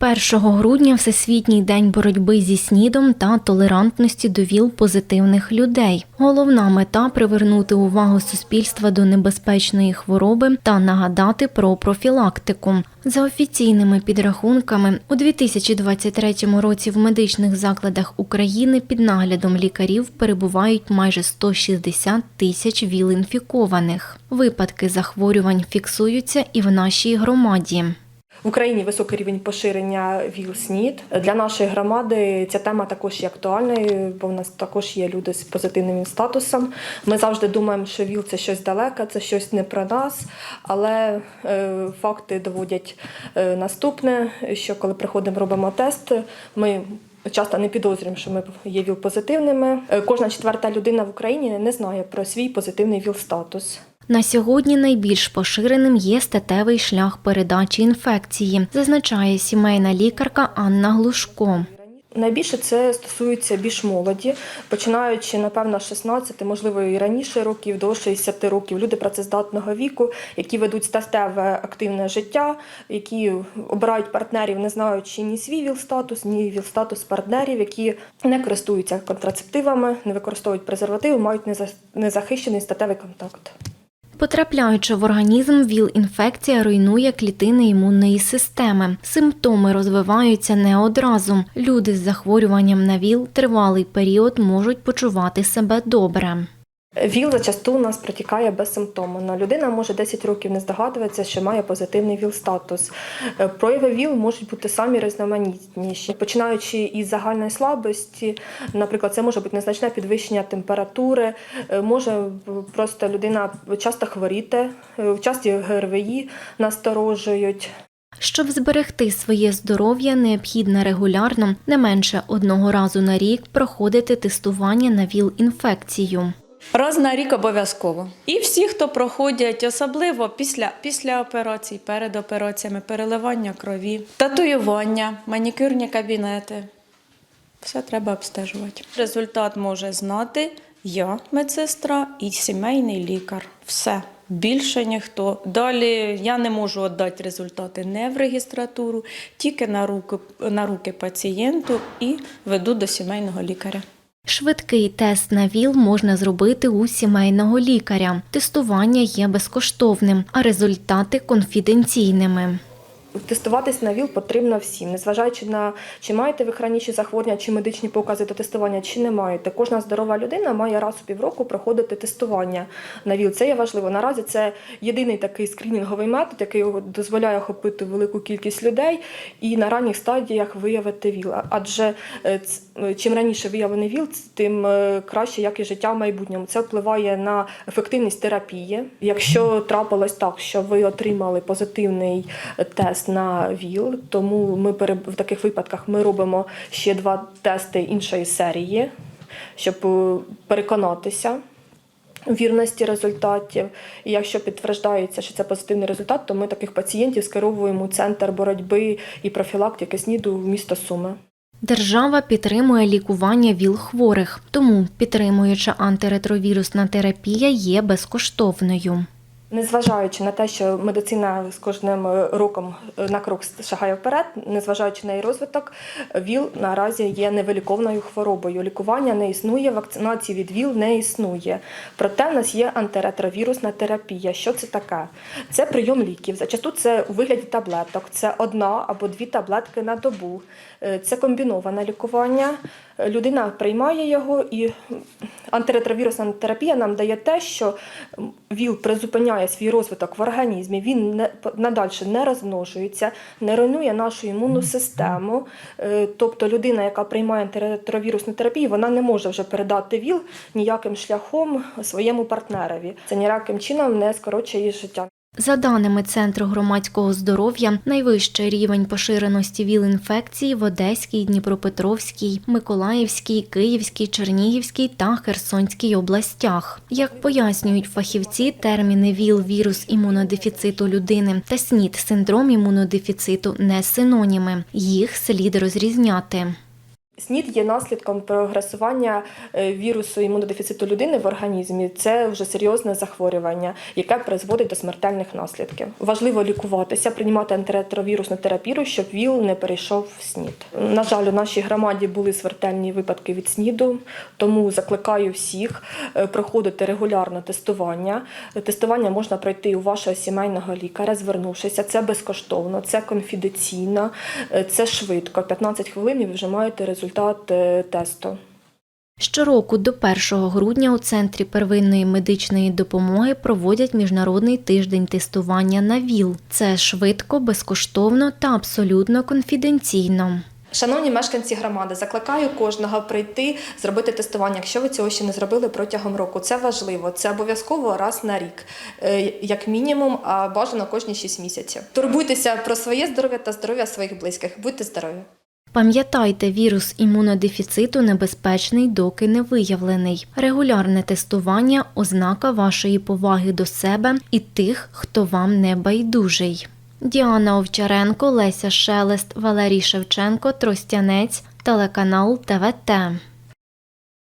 1 грудня Всесвітній день боротьби зі снідом та толерантності до ВІЛ позитивних людей. Головна мета привернути увагу суспільства до небезпечної хвороби та нагадати про профілактику. За офіційними підрахунками, у 2023 році в медичних закладах України під наглядом лікарів перебувають майже 160 тисяч ВІЛ-інфікованих. Випадки захворювань фіксуються і в нашій громаді. В Україні високий рівень поширення ВІЛ-СНІД. Для нашої громади ця тема також є актуальною, бо в нас також є люди з позитивним статусом. Ми завжди думаємо, що ВІЛ це щось далеке, це щось не про нас. Але е, факти доводять е, наступне: що коли приходимо, робимо тест, ми часто не підозрюємо, що ми є ВІЛ-позитивними. Е, Кожна четверта людина в Україні не знає про свій позитивний ВІЛ-статус. На сьогодні найбільш поширеним є статевий шлях передачі інфекції, зазначає сімейна лікарка Анна Глушко. Найбільше це стосується більш молоді, починаючи, напевно, з 16, можливо, і раніше років, до 60 років. Люди працездатного віку, які ведуть статеве активне життя, які обирають партнерів, не знаючи ні свій ВІЛ-статус, ні ВІЛ-статус партнерів, які не користуються контрацептивами, не використовують презервативи, мають неза- незахищений статевий контакт. Потрапляючи в організм, ВІЛ-інфекція руйнує клітини імунної системи. Симптоми розвиваються не одразу. Люди з захворюванням на ВІЛ тривалий період можуть почувати себе добре. ВІЛ зачасту у нас протікає безсимптомно. Людина може 10 років не здогадуватися, що має позитивний ВІЛ-статус. Е, Прояви ВІЛ можуть бути самі різноманітніші, починаючи із загальної слабості, наприклад, це може бути незначне підвищення температури, е, може просто людина часто хворіти, е, часті ГРВІ насторожують. Щоб зберегти своє здоров'я, необхідно регулярно, не менше одного разу на рік, проходити тестування на ВІЛ-інфекцію. Раз на рік обов'язково. І всі, хто проходять, особливо після, після операцій, перед операціями, переливання крові, татуювання, манікюрні кабінети. Все треба обстежувати. Результат може знати я, медсестра, і сімейний лікар. Все. Більше ніхто. Далі я не можу віддати результати не в регістратуру, тільки на руки, на руки пацієнту і веду до сімейного лікаря. Швидкий тест на ВІЛ можна зробити у сімейного лікаря. Тестування є безкоштовним, а результати конфіденційними. Тестуватись на ВІЛ потрібно всім, незважаючи на чи маєте ви хронічні захворювання, чи медичні покази до тестування, чи не маєте. Кожна здорова людина має раз у півроку проходити тестування на ВІЛ. Це є важливо. Наразі це єдиний такий скринінговий метод, який дозволяє охопити велику кількість людей і на ранніх стадіях виявити ВІЛ. Адже е, чим раніше виявлений ВІЛ, тим е, краще якість життя в майбутньому. Це впливає на ефективність терапії. Якщо трапилось так, що ви отримали позитивний тест на ВІЛ, тому ми в таких випадках ми робимо ще два тести іншої серії, щоб е, переконатися. Вірності результатів, і якщо підтверджується, що це позитивний результат, то ми таких пацієнтів скеровуємо у центр боротьби і профілактики СНІДу в місто Суми. Держава підтримує лікування ВІЛ-хворих, тому підтримуюча антиретровірусна терапія є безкоштовною. Незважаючи на те, що медицина з кожним роком е, на крок шагає вперед, незважаючи на її розвиток, ВІЛ наразі є невиліковною хворобою. Лікування не існує, вакцинації від ВІЛ не існує. Проте в нас є антиретровірусна терапія. Що це таке? Це прийом ліків. Зачасту це у вигляді таблеток. Це одна або дві таблетки на добу. Е, Це комбіноване лікування. Е, Людина приймає його, і антиретровірусна терапія нам дає те, що ВІЛ призупиняє свій розвиток в організмі, він не надальше не розмножується, не руйнує нашу імунну систему. Е, Тобто людина, яка приймає антиретровірусну терапію, вона не може вже передати ВІЛ ніяким шляхом своєму партнерові. Це ніяким чином не скорочує її життя. За даними Центру громадського здоров'я, найвищий рівень поширеності ВІЛ-інфекції в Одеській, Дніпропетровській, Миколаївській, Київській, Чернігівській та Херсонській областях. Як пояснюють фахівці, терміни ВІЛ вірус імунодефіциту людини та СНІД синдром імунодефіциту не синоніми. Їх слід розрізняти. СНІД є наслідком прогресування е, вірусу імунодефіциту людини в організмі. Це вже серйозне захворювання, яке призводить до смертельних наслідків. Важливо лікуватися, приймати антиретровірусну терапію, щоб ВІЛ не перейшов в СНІД. На жаль, у нашій громаді були смертельні випадки від СНІДу, тому закликаю всіх е, проходити регулярно тестування. Тестування можна пройти у вашого сімейного лікаря, звернувшися. Це безкоштовно, це конфіденційно, е, це швидко. 15 хвилин і ви вже маєте результат е, тесту. Щороку до 1 грудня у Центрі первинної медичної допомоги проводять міжнародний тиждень тестування на ВІЛ. Це швидко, безкоштовно та абсолютно конфіденційно. Шановні мешканці громади, закликаю кожного прийти зробити тестування, якщо ви цього ще не зробили протягом року. Це важливо. Це обов'язково раз на рік, е, як мінімум, а бажано кожні 6 місяців. Турбуйтеся про своє здоров'я та здоров'я своїх близьких. Будьте здорові! Пам'ятайте, вірус імунодефіциту небезпечний, доки не виявлений. Регулярне тестування ознака вашої поваги до себе і тих, хто вам не байдужий. Діана Овчаренко, Леся Шелест, Валерій Шевченко, Тростянець, телеканал ТВТ.